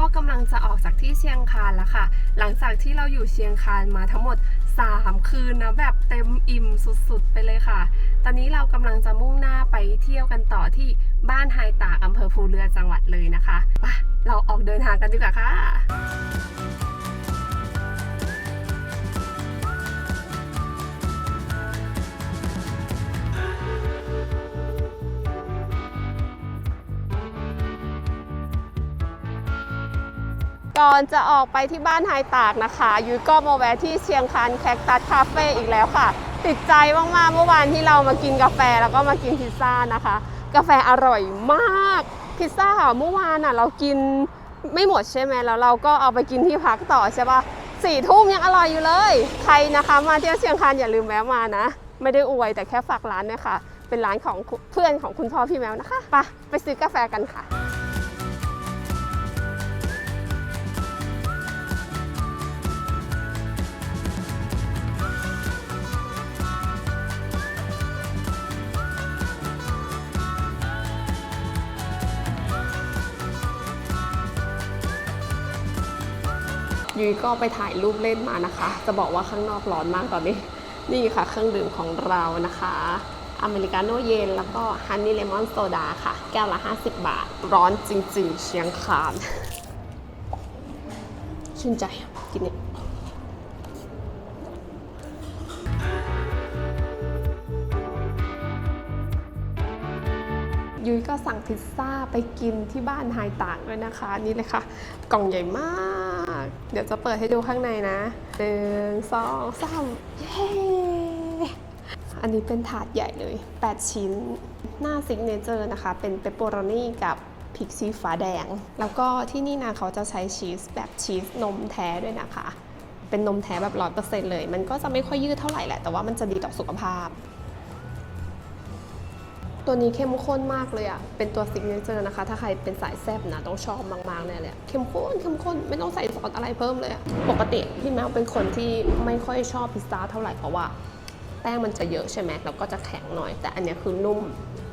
ก็กำลังจะออกจากที่เชียงคานแล้วค่ะ หลังจากที่เราอยู่เชียงคานมาทั้งหมด 3 คืนนะแบบเต็มอิ่มสุดๆ ไปเลยค่ะ ตอนนี้เรากำลังจะมุ่งหน้าไปเที่ยวกันต่อที่บ้านไฮตากอำเภอภูเรือจังหวัดเลยนะคะไปเราออกเดินทางกันดีกว่าค่ะ ก่อนจะออกไปที่บ้านไฮตากนะคะ ยุ้ยก็มาแวะที่เชียงคานแคคตัสคาเฟ่อีกแล้วค่ะ ติดใจมากๆเมื่อวานที่เรามากินกาแฟแล้วก็มากินพิซซ่านะคะ กาแฟอร่อยมาก พิซซ่าค่ะเมื่อวานอะเรากินไม่หมดใช่ไหมแล้วเราก็เอาไปกินที่พักต่อใช่ปะสี่ทุ่มยังอร่อยอยู่เลย ใครนะคะมาเที่ยวเชียงคานอย่าลืมแวะมานะ ไม่ได้อวยแต่แค่ฝากร้านเนี่ยค่ะ เป็นร้านของเพื่อนของคุณพ่อพี่แมวนะคะ ไปไปซื้อกาแฟกันค่ะ ยุ้ยก็ไปถ่ายรูปเล่นมานะคะ จะบอกว่าข้างนอกร้อนมากตอนนี้ นี่ค่ะเครื่องดื่มของเรานะคะ อเมริกาโน่เย็นแล้วก็ฮันนี่เลมอนโซดาค่ะ แก้วละ 50 บาท ร้อนจริง ๆ เชียงคาน ชื่นใจกินเนี่ย ยุ้ยก็สั่งพิซซ่าไปกินที่บ้านไฮตากด้วยนะคะ นี่เลยค่ะ กล่องใหญ่มาก เดี๋ยวจะเปิดให้ดูข้างในนะหนึ่งสองสามเย้อันนี้เป็นถาดใหญ่เลย 8 ชิ้น หน้าซิกเนเจอร์นะคะ เป็นเปปเปอโรนีกับพริกชีฟ้าแดง แล้วก็ที่นี่นะเขาจะใช้ชีสแบบชีสนมแท้ด้วยนะคะ เป็นนมแท้แบบร้อยเปอร์เซ็นต์เลย มันก็จะไม่ค่อยยืดเท่าไหร่แหละ แต่ว่ามันจะดีต่อสุขภาพ ตัวนี้เข้มข้นมากเลยอะ่ะ เป็นตัวซิกเนเจอร์นะคะ ถ้าใครเป็นสายแซ่บนะต้องชอบมากๆแน่เลยเข้มข้นเข้มข้นไม่ต้องใส่ซอสอะไรเพิ่มเลยอะปกติพี่แมวเป็นคนที่ไม่ค่อยชอบพิซซ่าเท่าไหร่เพราะว่าแป้งมันจะเยอะใช่ไหมแล้วก็จะแข็งหน่อย แต่อันนี้คือนุ่ม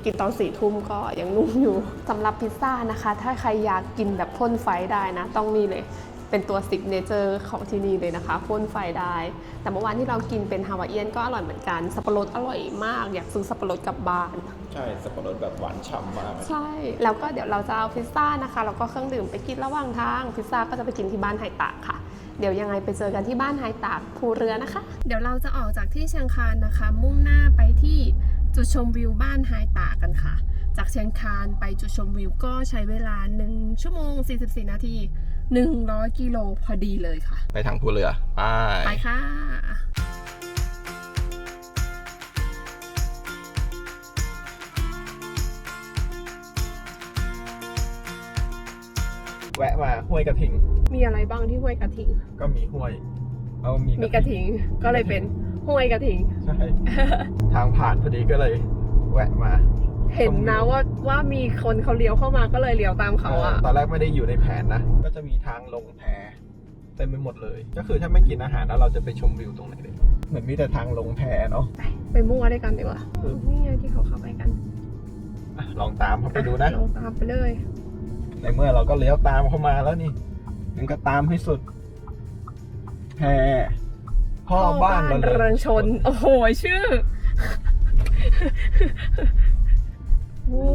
กินตอนสี่ทุ่มก็ยังนุ่มอยู่สำหรับพิซซ่านะคะ ถ้าใครอยากกินแบบพ่นไฟได้นะ ต้องนี่เลย เป็นตัวซิกเนเจอร์ของที่นี่เลยนะคะพ่นไฟได้ แต่เมื่อวานที่เรากินเป็นฮาวายเอียนก็อร่อยเหมือนกันสับปะรดอร่อยมาก อยากซื้อสับปะรดกลับบ้าน ใช่สับปะรดแบบหวานฉ่ำมาก ใช่ แล้วก็เดี๋ยวเราจะเอาพิซซ่านะคะแล้วก็เครื่องดื่มไปกินระหว่างทางพิซซ่าก็จะไปกินที่บ้านไฮตากค่ะเดี๋ยวยังไงไปเจอกันที่บ้านไฮตากภูเรือนะคะ เดี๋ยวเราจะออกจากที่เชียงคานนะคะ มุ่งหน้าไปที่จุดชมวิวบ้านไฮตากกันค่ะ จากเชียงคานไปจุดชมวิวก็ใช้เวลา 1 ชั่วโมง 44 นาที 100 กิโลพอดีเลยค่ะ ไปทางภูเรือ ไป ไปค่ะแวะมาห้วยกระทิง มีอะไรบ้างที่ห้วยกระทิง ก็มีห้วยเอามีมีกระทิง ก็เลยเป็นห้วยกระทิง ใช่ ทางผ่านพอดีก็เลย แวะมา เห็นนะว่าว่ามีคนเขาเลี้ยวเข้ามาก็เลยเลี้ยวตามเขาอะตอนแรกไม่ได้อยู่ในแผนนะ ก็จะมีทางลงแพเต็มไปหมดเลย ก็คือถ้าไม่กินอาหารแล้วเราจะไปชมวิวตรงไหนเลยเหมือนมีแต่ทางลงแพเนาะไปไปมั่วด้วยกันดีกว่านี่ไงที่เขาเข้าไปกันอะลองตามเขาไปดูนะลงตามไปเลยในเมื่อเราก็เลี้ยวตามเข้ามาแล้วนี่งั้นก็ตามให้สุดแพพ่อบ้านเราเลยเริงชน โอ้โหชื่อ โอ้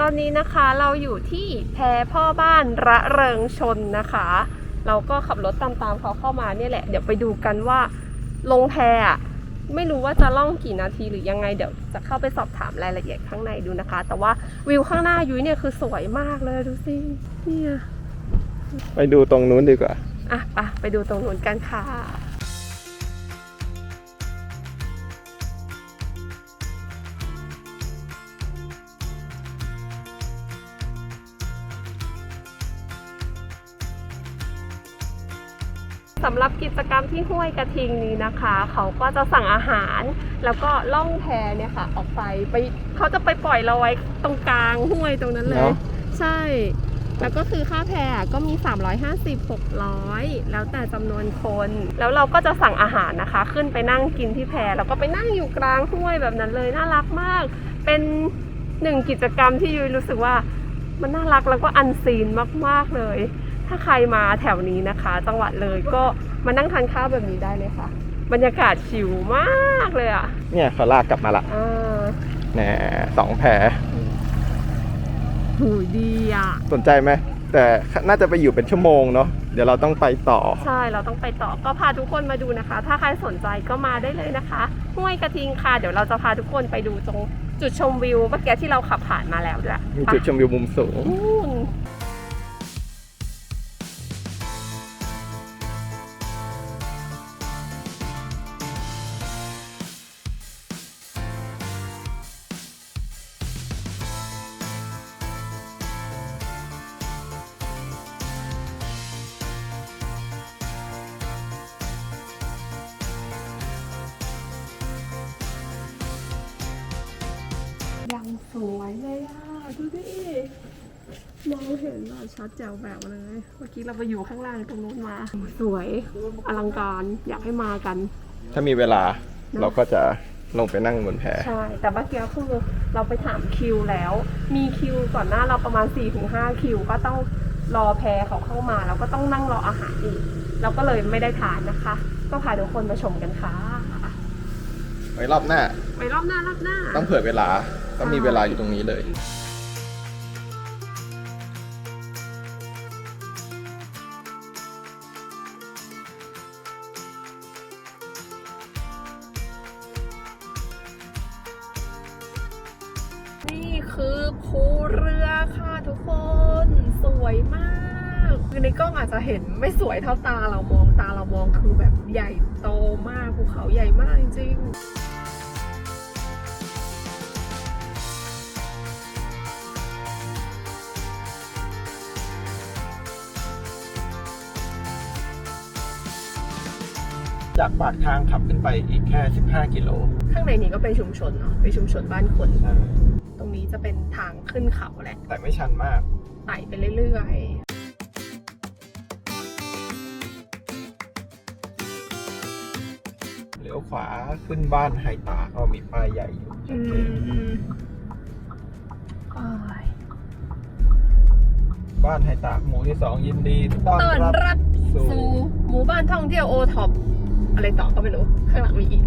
ตอนนี้นะคะเราอยู่ที่แพพ่อบ้านระเริงชนนะคะ เราก็ขับรถตามๆเขาเข้ามาเนี่ยแหละ เดี๋ยวไปดูกันว่าลงแพอะไม่รู้ว่าจะล่องกี่นาทีหรือยังไงเดี๋ยวจะเข้าไปสอบถามรายละเอียดข้างในดูนะคะ แต่ว่าวิวข้างหน้ายุ้ยเนี่ยคือสวยมากเลยดูสิเนี่ย ไปดูตรงนู้นดีกว่า อะไปไปดูตรงนู้นกันค่ะ สำหรับกิจกรรมที่ห้วยกระทิงนี้นะคะ เขาก็จะสั่งอาหารแล้วก็ล่องแพเนี่ยค่ะ ออกไปไปเขาจะไปปล่อยเราไว้ตรงกลางห้วยตรงนั้นเลย เนอะ ใช่ แล้วก็คือค่าแพรก็มี 350 600 แล้วแต่จำนวนคน แล้วเราก็จะสั่งอาหารนะคะ ขึ้นไปนั่งกินที่แพรแล้วก็ไปนั่งอยู่กลางห้วยแบบนั้นเลยน่ารักมาก เป็นหนึ่งกิจกรรมที่ยุ้ยรู้สึกว่ามันน่ารักแล้วก็อันซีนมากๆเลย ถ้าใครมาแถวนี้นะคะ จังหวัดเลยก็มานั่งทานข้าวแบบนี้ได้เลยค่ะ บรรยากาศชิลมากเลยอะเนี่ยเขาลากกลับมาละอ่า แหน่สองแพร หูดีอะ สนใจไหมแต่น่าจะไปอยู่เป็นชั่วโมงเนาะเดี๋ยวเราต้องไปต่อ ใช่เราต้องไปต่อก็พาทุกคนมาดูนะคะ ถ้าใครสนใจก็มาได้เลยนะคะห้วยกระทิงค่ะ เดี๋ยวเราจะพาทุกคนไปดูตรงจุดชมวิวเมื่อกี้ที่เราขับผ่านมาแล้วด้วยมีจุดชมวิวมุมสูงไปนู่น เลยเมื่อกี้เราไปอยู่ข้างล่างตรงนู้นมา สวยอลังการอยากให้มากัน ถ้ามีเวลาเราก็จะลงไปนั่งบนแพใช่ แต่เมื่อกี้คือเราไปถามคิวแล้ว มีคิวก่อนหน้าเราประมาณ 4-5 คิว ก็ต้องรอแพรเขาเข้ามาแล้วก็ต้องนั่งรออาหารอีกเราก็เลยไม่ได้ทานนะคะ ก็พาทุกคนมาชมกันค่ะไว้รอบหน้าไปรอบหน้ารอบหน้า ต้องเผื่อเวลาต้องมีเวลาอยู่ตรงนี้เลย จากปากทางขับขึ้นไปอีกแค่ 15 กิโลๆข้างในนี้ก็เป็นชุมชนเนาะเป็นชุมชนบ้านคนตรงนี้จะเป็นทางขึ้นเขาแหละแต่ไม่ชันมาก ไต่ไปเรื่อยเลี้ยวขวาขึ้นบ้านไฮตาก็มีป้ายใหญ่อยู่ๆชัอืดเจนมอ้ายบ้านไฮตาหมู่ที่สองยินดีต้อนต้อนรับรับสู่สู่หมู่บ้านท่องเที่ยวโอท็อป อะไรต่อก็ไม่รู้ข้างหลังมีอีก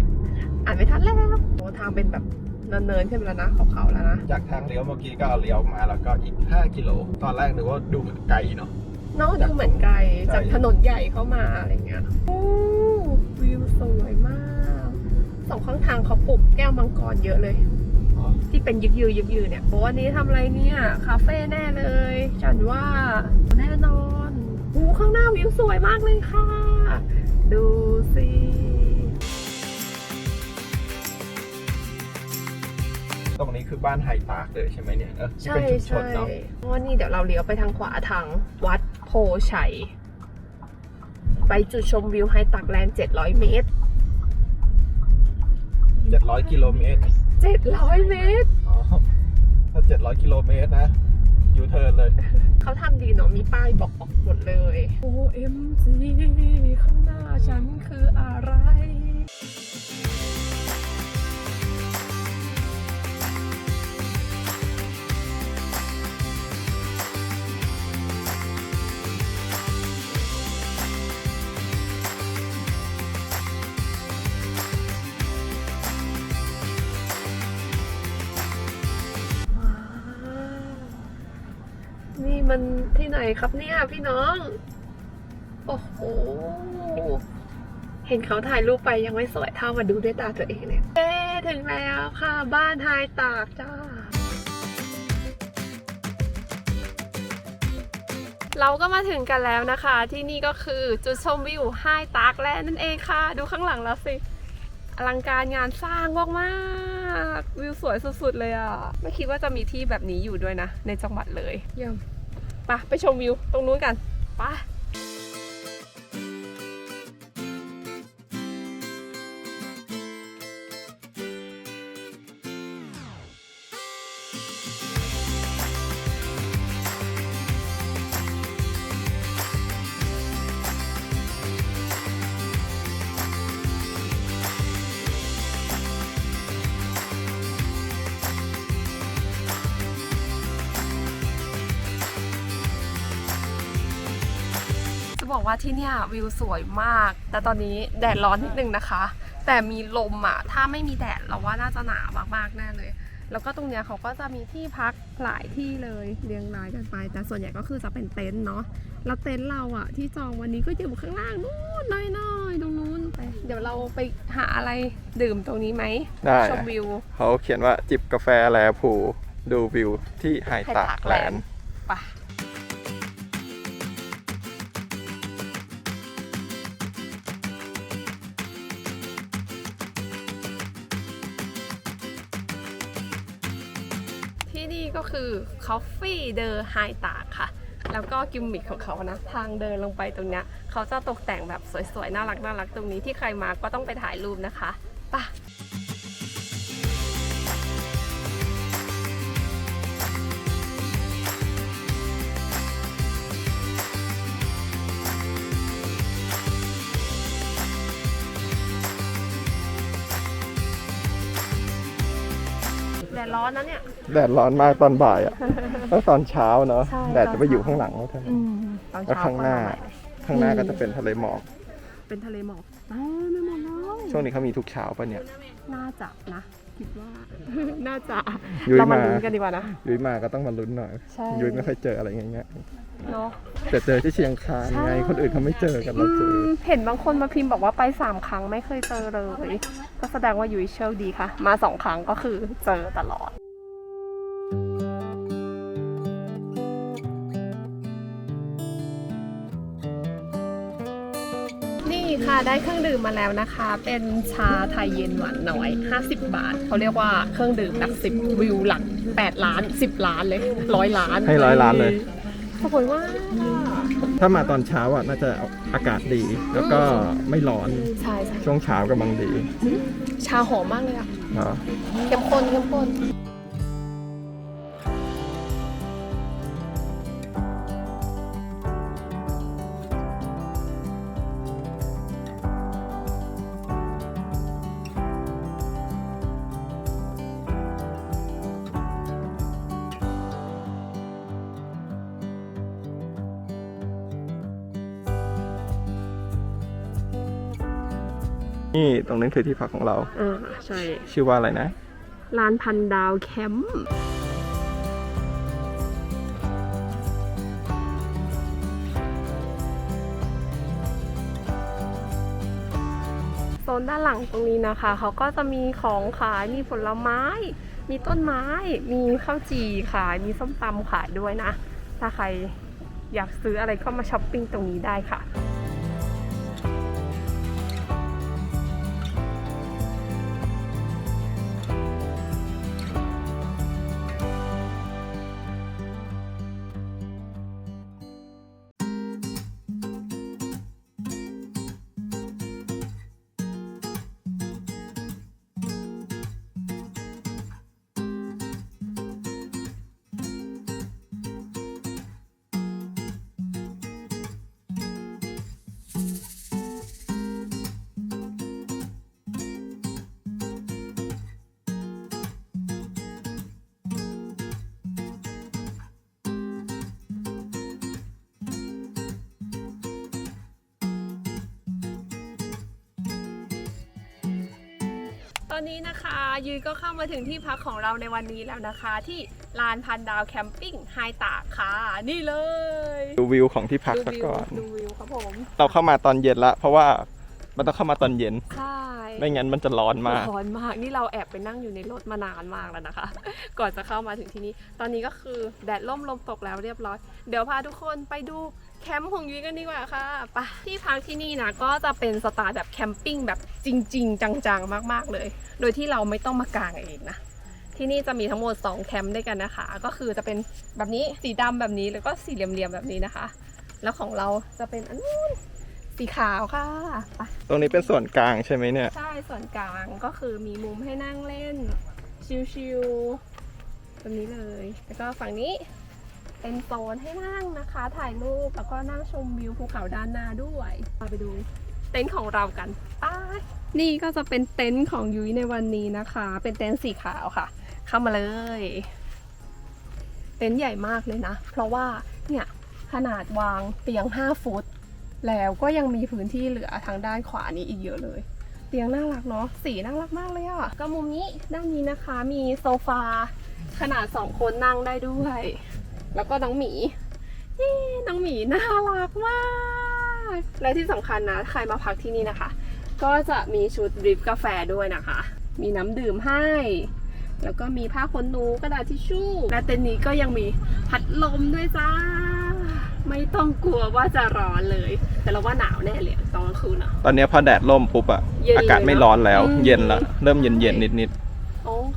อ่านไม่ทันแล้วโอ้ทางเป็นแบบเนินๆขึ้นมาแล้วนะเขาๆแล้วนะ จากทางเลี้ยวเมื่อกี้ก็เลี้ยวมาแล้วก็อีก 5 กิโล ตอนแรกนึกว่าดูเหมือนไกลเนาะนอกดูเหมือนไกลใช่จากถนนใหญ่เข้ามาอะไรเงี้ย โอ้วิวสวยมากสองข้างทางเขาปลูกแก้วมังกรเยอะเลยอ๋อที่เป็นยึกยือยึกยือเนี่ยบอกว่านี้ทำอะไรเนี่ย คาเฟ่แน่เลยฉันว่าแน่นอนหูข้างหน้าวิวสวยมากเลยค่ะ ดูสิตรงนี้คือบ้านไฮตากเลยใช่ไหมเนี่ยเออที่ใช่เป็นชุมชใช่นเนาะเพราะว่านี่เดี๋ยวเราเลี้ยวไปทางขวาทางวัดโพชัย ไปจุดชมวิวไฮตักแลนด์700 เมตร 700 กิโลเมตร 700 เมตร อ๋อ ถ้า 700 กิโลเมตรนะ ยูเทิร์นเลย เขาทำดีเนาะมีป้ายบอกบอกหมดเลย OMG ข้างหน้าฉันคืออะไร มันที่ไหนครับเนี่ยพี่น้อง โอ้โห เห็นเขาถ่ายรูปไปยังไม่สวยเท่ามาดูด้วยตาตัวเองเลยเอ๊ะถึงแล้วค่ะ บ้านไฮตากจ้า เราก็มาถึงกันแล้วนะคะ ที่นี่ก็คือจุดชมวิวไฮตากแลนด์นั่นเองค่ะ ดูข้างหลังเราสิ อลังการงานสร้างมากๆวิวสวยสุดๆเลยอะ ไม่คิดว่าจะมีที่แบบนี้อยู่ด้วยนะ ในจังหวัดเลยเยี่ยมไปไปชมวิวตรงนู้นกันไป บอกว่าที่เนี่ยวิวสวยมาก แต่ตอนนี้แดดร้อนนิดนึงนะคะ แต่มีลมอะ ถ้าไม่มีแดดเราว่าน่าจะหนามากๆแน่เลย แล้วก็ตรงเนี้ยเขาก็จะมีที่พักหลายที่เลยเรียงรายกันไป แต่ส่วนใหญ่ก็คือจะเป็นเต็นท์เนาะ แล้วเต็นท์เราอะที่จองวันนี้ก็อยู่ข้างล่างนู่นน้อยๆตรงนู้นไปเดี๋ยวเราไปหาอะไรดื่มตรงนี้ไหมได้ ชมวิวเขาเขียนว่าจิบกาแฟแลผูดูวิวที่ไฮตากแลนด์ไป Coffee The High ตากค่ะ แล้วก็กิมมิคของเขานะ ทางเดินลงไปตรงเนี้ยเขาจะตกแต่งแบบสวยๆ น่ารักน่ารักตรงนี้ที่ใครมาก็ต้องไปถ่ายรูปนะคะไป่ะ แดดร้อนมากตอนบ่ายอะแล้วตอนเช้าเนาะ ใช่แดดจะไปอยู่ข้างหลังแล้วเธออืมตอนแล้วเช้าข้างหน้า ก็หน่อยข้างหน้าก็จะเป็นทะเลหมอก เป็นทะเลหมอกอ่าไม่หมดแล้วช่วงนี้เขามีทุกเช้าปะเนี่ย น่าจะนะ คิดว่า น่าจะ ยุ้ยเรามามาลุ้นกันดีกว่านะ ยุ้ยมาก็ต้องมาลุ้นหน่อย ใช่ ยุ้ยไม่ค่อยเจออะไรอย่างเงี้ยเนาะ แต่เจอที่เชียงคานไงคนอื่นเขาไม่เจอกันเราเจอมเห็นบางคนมาพิมพ์บอกว่าไปสามครั้งไม่เคยเจอเลย ก็แสดงว่าอยู่โชคดีค่ะ มาสองครั้งก็คือเจอตลอด ค่ะได้เครื่องดื่มมาแล้วนะคะ เป็นชาไทยเย็นหวานน้อย 50 บาท เขาเรียกว่าเครื่องดื่มหลักสิบวิวหลัก 8 ล้าน 10 ล้านเลยร้อยล้านให้ร้อยล้านเลยสวยมากถ้ามาตอนเช้าอะน่าจะอากาศดี แล้วก็ไม่ร้อนใช่ใช่ช่วงเช้ากำลังดี ชาหอมมากเลยอะเนาะเข้มข้นเข้มข้น ตรงนั้นคือที่พักของเรา อ่าใช่ ชื่อว่าอะไรนะลานพันดาวแคมป์ โซนด้านหลังตรงนี้นะคะ เขาก็จะมีของขาย มีผลไม้ มีต้นไม้ มีข้าวจี่ขาย มีส้มตำขายด้วยนะ ถ้าใครอยากซื้ออะไรก็มาช้อปปิ้งตรงนี้ได้ค่ะ อนนี้นะคะยุ้ยก็เข้ามาถึงที่พักของเราในวันนี้แล้วนะคะ ที่ลานพันดาวแคมปิ้งไฮตากค่ะนี่เลยดูวิวของที่พักดูสักวิวก่อน ดูวิวครับผมเราเข้ามาตอนเย็นละ เพราะว่ามันต้องเข้ามาตอนเย็น ใช่ไม่งั้นมันจะร้อนมาก ร้อนมากนี่เราแอบไปนั่งอยู่ในรถมานานมากแล้วนะคะ ก่อนจะเข้ามาถึงที่นี่ตอนนี้ก็คือแดดล่มลมตกแล้วเรียบร้อย เดี๋ยวพาทุกคนไปดู แคมป์ของยุ้ยกันดีกว่าค่ะไปที่พักที่นี่นะก็จะเป็นสไตล์แบบแคมปิ้งแบบจริง ๆ จังๆ มากๆเลย โดยที่เราไม่ต้องมากางเองนะ ที่นี่จะมีทั้งหมด 2 แคมป์ด้วยกันนะคะ ก็คือจะเป็นแบบนี้สีดำแบบนี้แล้วก็สี่เหลี่ยมๆแบบนี้นะคะ แล้วของเราจะเป็นอันนู้นสีขาวค่ะไปตรงนี้เป็นส่วนกลางใช่ไหมเนี่ย ใช่ส่วนกลางก็คือมีมุมให้นั่งเล่นชิลๆตรงนี้เลย แล้วก็ฝั่งนี้ เป็นโซนให้นั่งนะคะ ถ่ายรูปแล้วก็นั่งชมวิวภูเขาด้านหน้าด้วยมาไปดูเต็นท์ของเรากันไปนี่ก็จะเป็นเต็นท์ของยุ้ยในวันนี้นะคะ เป็นเต็นท์สีขาวค่ะ เข้ามาเลย เต็นท์ใหญ่มากเลยนะ เพราะว่าเนี่ยขนาดวางเตียง 5 ฟุต แล้วก็ยังมีพื้นที่เหลือทางด้านขวานี้อีกเยอะเลย เตียงน่ารักเนาะสีน่ารักมากเลยอะก็มุมนี้ด้านนี้นะคะมีโซฟาขนาดสองคนนั่งได้ด้วย แล้วก็น้องหมีเย้น้องหมีน่ารักมาก และที่สำคัญนะ ใครมาพักที่นี่นะคะ ก็จะมีชุดดริปกาแฟด้วยนะคะ มีน้ำดื่มให้ แล้วก็มีผ้าขนหนูกระดาษทิชชู่ และเต็นท์นี้ก็ยังมีพัดลมด้วยจ้า ไม่ต้องกลัวว่าจะร้อนเลย แต่เราว่าหนาวแน่เลยตอนกลางคืนอะตอนนี้พอแดดร่มปุ๊บอะเย็นเลยอากาศไม่ร้อนแล้วอืมเย็นละเริ่มเย็นเย็นนิดนิดอ๋อ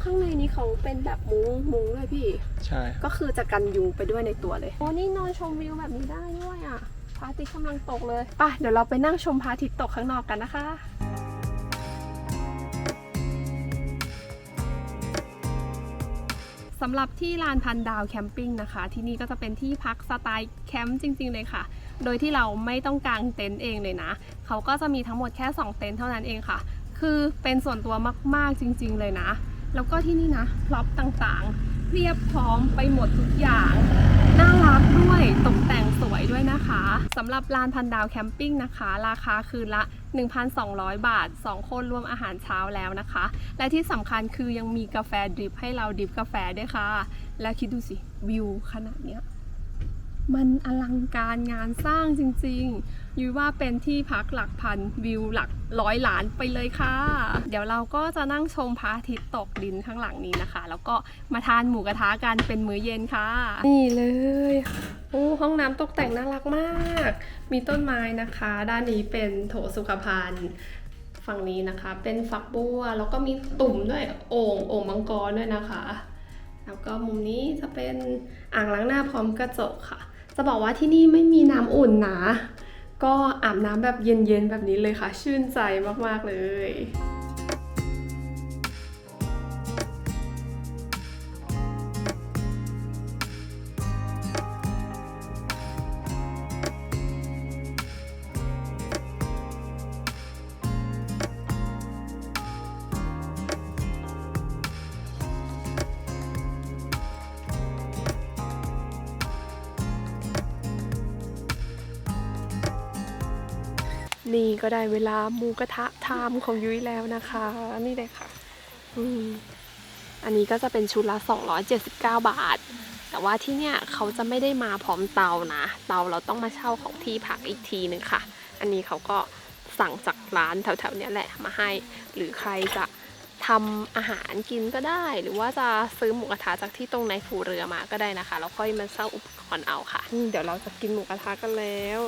ข้างในนี้เขาเป็นแบบมุ้งมุ้งเลยพี่ๆใช่ก็คือจะกันยุงไปด้วยในตัวเลย โอ้นี่นอนชมวิวแบบนี้ได้ด้วยอะพระอาทิตย์กำลังตกเลยไป่ะเดี๋ยวเราไปนั่งชมพระอาทิตย์ตกข้างนอกกันนะคะสำหรับที่ลานพันดาวแคมปิ้งนะคะ ที่นี่ก็จะเป็นที่พักสไตล์แคมป์จริง ๆ เลยค่ะ โดยที่เราไม่ต้องกางเต็นท์เองเลยนะ เขาก็จะมีทั้งหมดแค่ 2 เต็นท์เท่านั้นเองค่ะ คือเป็นส่วนตัวมากๆจริง ๆ เลยนะ แล้วก็ที่นี่นะพร็อพต่างๆ เรียบพร้อมไปหมดทุกอย่าง น่ารักด้วยตกแต่งสวยด้วยนะคะสำหรับลานพันดาวแคมปิ้งนะคะ ราคาคืนละ 1,200 บาท 2 คนรวมอาหารเช้าแล้วนะคะ และที่สำคัญคือยังมีกาแฟดริปให้เราดริปกาแฟด้วยค่ะ และคิดดูสิวิวขนาดเนี้ยมันอลังการงานสร้างจริง ๆ ยุ้ยว่าเป็นที่พักหลักพันวิวหลักร้อยล้านไปเลยค่ะ เดี๋ยวเราก็จะนั่งชมพระอาทิตย์ตกดินข้างหลังนี้นะคะ แล้วก็มาทานหมูกระทะกันเป็นมื้อเย็นค่ะ นี่เลยโอ้ห้องน้ำตกแต่งน่ารักมาก มีต้นไม้นะคะ ด้านนี้เป็นโถสุขภัณฑ์ฝั่งนี้นะคะ เป็นฝักบัวแล้วก็มีตุ่มด้วยโอ่งโอ่งมังกรด้วยนะคะ แล้วก็มุมนี้จะเป็นอ่างล้างหน้าพร้อมกระจกค่ะ จะบอกว่าที่นี่ไม่มีน้ำอุ่นนะ ก็อาบน้ำแบบเย็นๆแบบนี้เลยค่ะ ชื่นใจมากๆเลย ก็ได้เวลาหมูกระทะไทม์ของยุ้ยแล้วนะคะ นี่เลยค่ะ อืมอันนี้ก็จะเป็นชุดละ 279 บาท แต่ว่าที่เนี่ยเขาจะไม่ได้มาพร้อมเตานะ เตาเราต้องมาเช่าของที่พักอีกทีหนึ่งค่ะ อันนี้เขาก็สั่งจากร้านแถวๆนี้แหละมาให้ หรือใครจะทำอาหารกินก็ได้ หรือว่าจะซื้อหมูกระทะจากที่ตรงในฟูเรือมาก็ได้นะคะแล้วค่อยมาเช่าอุปกรณ์เอาค่ะ เดี๋ยวเราจะกินหมูกระทะกันแล้ว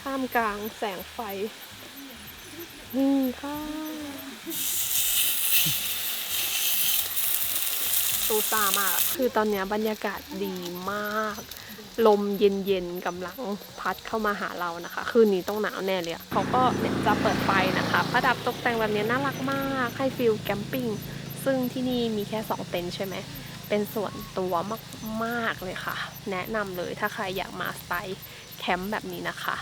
ท่ามกลางแสงไฟ นี่ค่ะซูซามากอะคือตอนนี้บรรยากาศดีมาก ลมเย็นๆกำลังพัดเข้ามาหาเรานะคะ คืนนี้ต้องหนาวแน่เลยเขาก็เนี่ยจะเปิดไฟนะคะประดับตกแต่งแบบนี้น่ารักมาก ให้ฟิลแคมปิ้ง ซึ่งที่นี่มีแค่ 2 เต็นท์ใช่ไหมเป็นส่วนตัวมาก ๆ เลยค่ะ แนะนำเลยถ้าใครอยากมาสไตล์แคมป์แบบนี้นะคะ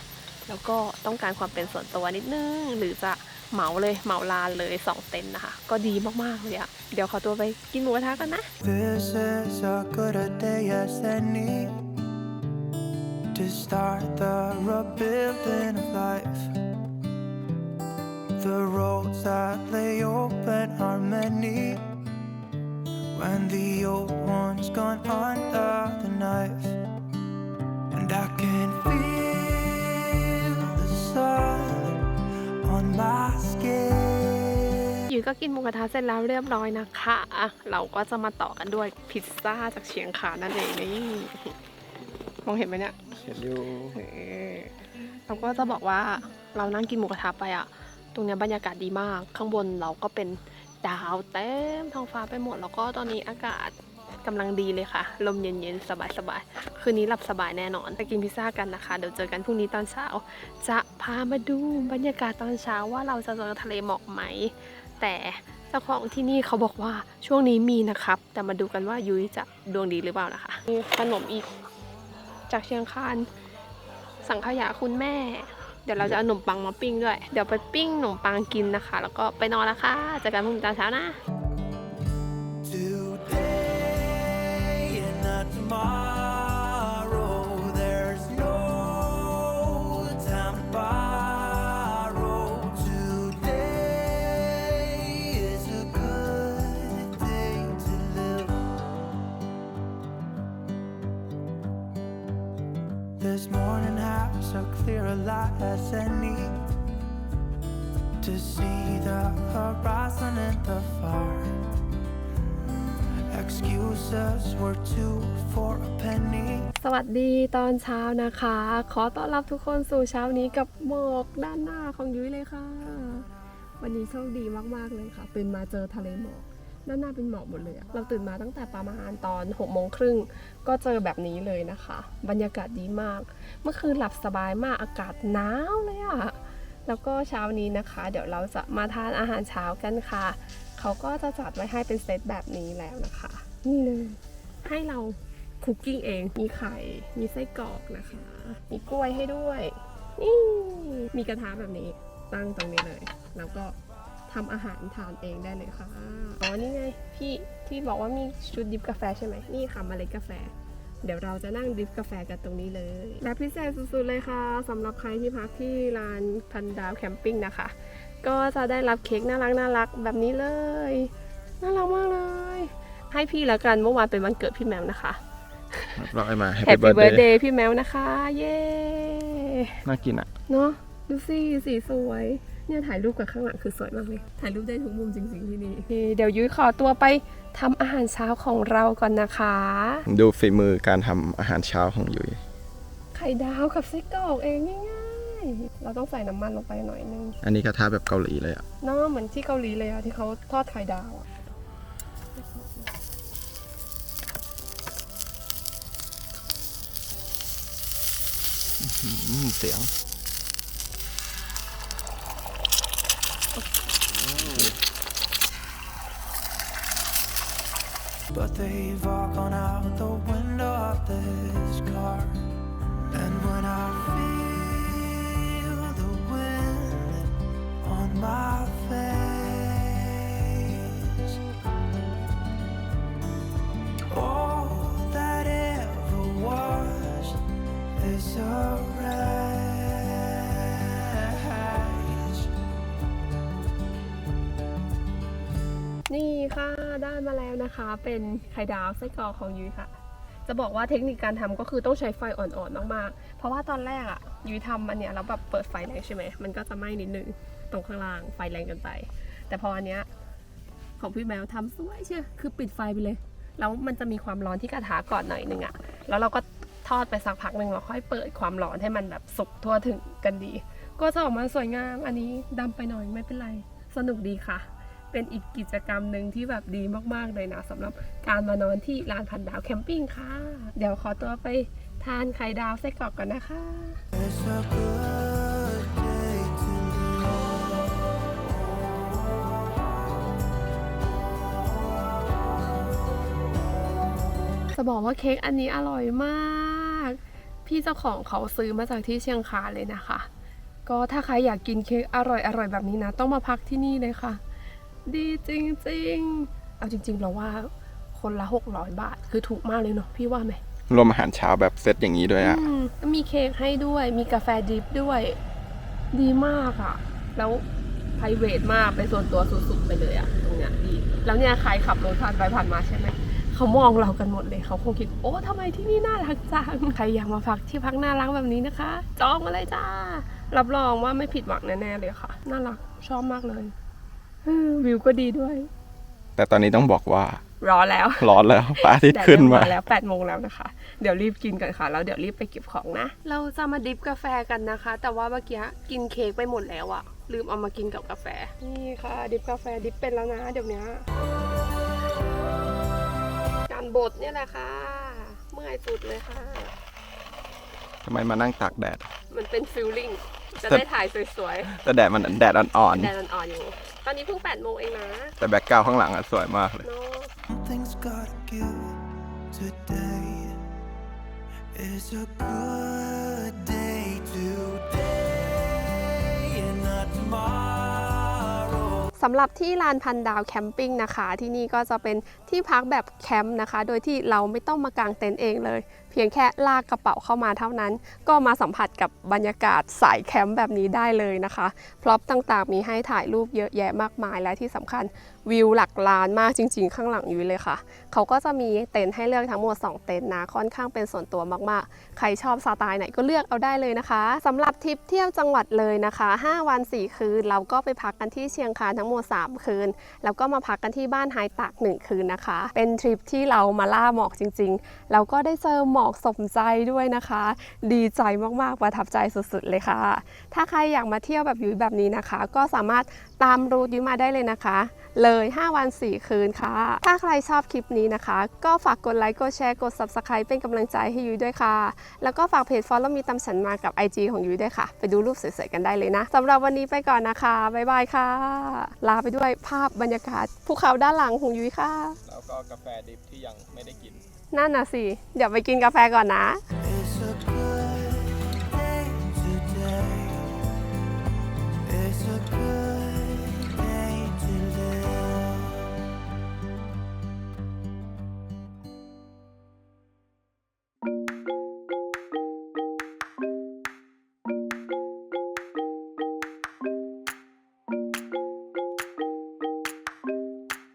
แล้วก็ต้องการความเป็นส่วนตัวนิดนึง หรือจะเหมาเลยเหมาลานเลย 2 เต็นท์นะคะ ก็ดีมาก ๆ เลยอะเดี๋ยวขอตัวไปกินหมูกระทะกันนะ This is a good a day as any to start the rebuilding of life. The roads that lay open are many when the old one's gone under the knife. And I can feel อยู่ก็กินหมูกระทะเสร็จแล้วเรียบร้อยนะคะ เราก็จะมาต่อกันด้วยพิซซ่าจากเชียงคานนั่นเองนี่มองเห็นไหมเนี่ยเห็นอยู่เออเราก็จะบอกว่าเรานั่งกินหมูกระทะไปอะตรงเนี้ยบรรยากาศดีมาก ข้างบนเราก็เป็นดาวเต็มท้องฟ้าไปหมด แล้วก็ตอนนี้อากาศกำลังดีเลยค่ะ ลมเย็นๆ สบายๆ คืนนี้หลับสบายแน่นอนไปกินพิซซ่ากันนะคะ เดี๋ยวเจอกันพรุ่งนี้ตอนเช้า จะพามาดูบรรยากาศตอนเช้าว่าเราจะเจอทะเลหมอกไหม แต่เจ้าของที่นี่เขาบอกว่าช่วงนี้มีนะครับ แต่มาดูกันว่ายุ้ยจะดวงดีหรือเปล่านะคะ มีขนมอีกจากเชียงคานสังขยาคุณแม่ เดี๋ยวเราจะเอาขนมปังมาปิ้งด้วย เดี๋ยวไปปิ้งขนมปังกินนะคะ แล้วก็ไปนอนละค่ะเจอกันพรุ่งนี้ตอนเช้านะ past any to see the horizon in the far. Excuses were two for a penny. สวัสดีตอนเช้านะคะ ขอต้อนรับทุกคนสู่เช้านี้กับหมอกด้านหน้าของยุ้ยเลยค่ะ วันนี้โชคดีมากๆเลยค่ะตื่นมาเจอทะเลหมอก ด้านหน้าเป็นหมอกหมดเลยเราตื่นมาตั้งแต่ประมาณตอน6กโมงครึ่งก็เจอแบบนี้เลยนะคะ บรรยากาศดีมาก เมื่อคืนหลับสบายมากอากาศหนาวเลยอะแล้วก็เช้านี้นะคะ เดี๋ยวเราจะมาทานอาหารเช้ากันค่ะ เขาก็จะจัดไว้ให้เป็นเซตแบบนี้แล้วนะคะ นี่เลยให้เราคุกกิ้งเอง มีไข่ มีไส้กรอกนะคะ มีกล้วยให้ด้วย นี่ มีกระทะแบบนี้ตั้งตรงนี้เลย แล้วก็ ทำอาหารทานเองได้เลยค่ะ อ๋อ นี่ไงพี่ที่บอกว่ามีชุดดิฟกาแฟใช่ไหม นี่ค่ะเมล็ดกาแฟ เดี๋ยวเราจะนั่งดริฟกาแฟกันตรงนี้เลย และพิเศษสุดๆเลยค่ะสำหรับใครที่พักที่ลานพันดาวแคมปิ้งนะคะ ก็จะได้รับเค้กน่ารักน่ารักๆแบบนี้เลย น่ารักมากเลย ให้พี่แล้วกันเมื่อวานเป็นวันเกิดพี่แมวนะคะร้อยมาแฮปปี้เบิร์ดเดย์พี่แมวนะคะ เย้ น่ากินอะ เนาะดูสิสีสวย เนี่ยถ่ายรูปกับข้างหลังคือสวยมากเลย ถ่ายรูปได้ทุกมุมจริงๆที่นี่นี่เดี๋ยวยุ้ยขอตัวไปทำอาหารเช้าของเราก่อนนะคะ ดูฝีมือการทำอาหารเช้าของยุ้ยไข่ดาวกับไส้กรอกเองง่ายๆ เราต้องใส่น้ำมันลงไปหน่อยนึง อันนี้กระทะแบบเกาหลีเลยอะเนาะเหมือนที่เกาหลีเลยอะที่เขาทอดไข่ดาวอะอืมเสียง But they've all gone out the window ค่ะได้มาแล้วนะคะ เป็นไข่ดาวไส้กรอกของยุ้ยค่ะ จะบอกว่าเทคนิคการทำก็คือต้องใช้ไฟอ่อนๆมากๆ เพราะว่าตอนแรกอะยุ้ยทำอันเนี้ยแล้วแบบเปิดไฟแรงใช่ไหมมันก็จะไหม้นิดนึงตรงข้างล่างไฟแรงเกินไป แต่พออันเนี้ยของพี่แมวทำสวยเชียคือปิดไฟไปเลย แล้วมันจะมีความร้อนที่กระทะก่อนหน่อยนึงอะแล้วเราก็ทอดไปสักพักหนึ่งเราค่อยเปิดความร้อนให้มันแบบสุกทั่วถึงกันดี ก็จะออกมาสวยงามอันนี้ดำไปหน่อยไม่เป็นไรสนุกดีค่ะ เป็นอีกกิจกรรมหนึ่งที่แบบดีมากๆเลยนะสำหรับการมานอนที่ลานพันดาวแคมปิ้งค่ะ เดี๋ยวขอตัวไปทานไข่ดาวไส้กรอกก่อนนะคะจะบอกว่าเค้กอันนี้อร่อยมาก พี่เจ้าของเขาซื้อมาจากที่เชียงคานเลยนะคะ ก็ถ้าใครอยากกินเค้กอร่อยอร่อยแบบนี้นะ ต้องมาพักที่นี่เลยค่ะ ดีจริง ๆ เอาจริง ๆ เราว่าคนละ 600 บาท คือถูกมากเลยเนาะพี่ว่าไหมรวมอาหารเช้าแบบเซตอย่างนี้ด้วยอะอืมมีเค้กให้ด้วย มีกาแฟดริปด้วย ดีมากอะ่ะแล้วไพรเวทมากเป็นส่วนตัวสุดๆไปเลยอะ่ะตรงเนี้ยดีแล้วเนี่ยใครขับรถผ่านไปผ่านมาใช่ไหม เขามองเรากันหมดเลย เขาคงคิด โอ้ทำไมที่นี่น่ารักจัง ใครอยากมาพักที่พักน่ารักแบบนี้นะคะ จองมาเลยจ้า รับรองว่าไม่ผิดหวังแน่ๆเลยค่ะ น่ารัก ชอบมากเลยอืม วิวก็ดีด้วย แต่ตอนนี้ต้องบอกว่ารอแล้ว ร้อนแล้วพระอาทิตย์ขึ้นมาแดดเริ่แล้ว8โมงแล้วนะคะ เดี๋ยวรีบกินกันค่ะ แล้วเดี๋ยวรีบไปเก็บของนะ เราจะมาดริฟกาแฟกันนะคะ แต่ว่าเมื่อกี้กินเค้กไปหมดแล้วอะลืมเอามากินกับกาแฟ นี่ค่ะดริฟกาแฟดริฟเป็นแล้วนะเดี๋ยวนี้การบดเนี่ยแหละค่ะ เมื่อยสุดเลยค่ะ ทำไมมานั่งตากแดด มันเป็นฟิลลิ่ง จะแต่ได้ถ่ายสวยแต่แดดมันแดดอ่อนๆ แดดอ่อนๆอยู่ ตอนนี้เพิ่ง8โมงเองนะๆแต่แบ็กกราวข้างหลังอะสวยมากเลย เนาะ Something's gotta give today. It's a good day today and not tomorrow. สำหรับที่ลานพันดาวแคมปิ้งนะคะ ที่นี่ก็จะเป็นที่พักแบบแคมป์นะคะ โดยที่เราไม่ต้องมากางเต็นท์เองเลย เพียงแค่ลากกระเป๋าเข้ามาเท่านั้น ก็มาสัมผัสกับบรรยากาศสายแคมป์แบบนี้ได้เลยนะคะพร็อพต่างๆ มีให้ถ่ายรูปเยอะแยะมากมายและที่สำคัญวิวหลักล้านมากจริง ๆ ข้างหลังอยุ้ยเลยค่ะ เขาก็จะมีเต็นท์ให้เลือกทั้งหมด 2 เต็นท์นะค่อนข้างเป็นส่วนตัวมากๆ ใครชอบสไตล์ไหนก็เลือกเอาได้เลยนะคะสำหรับทริปเที่ยวจังหวัดเลยนะคะ 5 วัน 4 คืน เราก็ไปพักกันที่เชียงคานทั้งหมด 3 คืน แล้วก็มาพักกันที่บ้านไฮตาก1คืนนะคะ เป็นทริปที่เรามาล่าหมอกจริงๆแล้วก็ได้เจอหมอกสมใจด้วยนะคะ ดีใจมากๆประทับใจสุดๆเลยค่ะ ถ้าใครอยากมาเที่ยวแบบยุ้ยแบบนี้นะคะ ก็สามารถตามรูทยุ้ยมาได้เลยนะคะ เลย 5 วัน 4 คืนค่ะ ถ้าใครชอบคลิปนี้นะคะ ก็ฝากกดไลค์กดแชร์กด Subscribe เป็นกำลังใจให้ยุ้ยด้วยค่ะ แล้วก็ฝากเพจ Follow มีตำฉันมากับ IG ของยุ้ยด้วยค่ะ ไปดูรูปสวยๆกันได้เลยนะสำหรับวันนี้ไปก่อนนะคะบ๊ายบายค่ะ ลาไปด้วยภาพบรรยากาศภูเขาด้านหลังของยุ้ยค่ะ แล้วก็กาแฟดิบที่ยังไม่ได้กิน นั่นน่ะสิ เดี๋ยวไปกินกาแฟก่อนนะ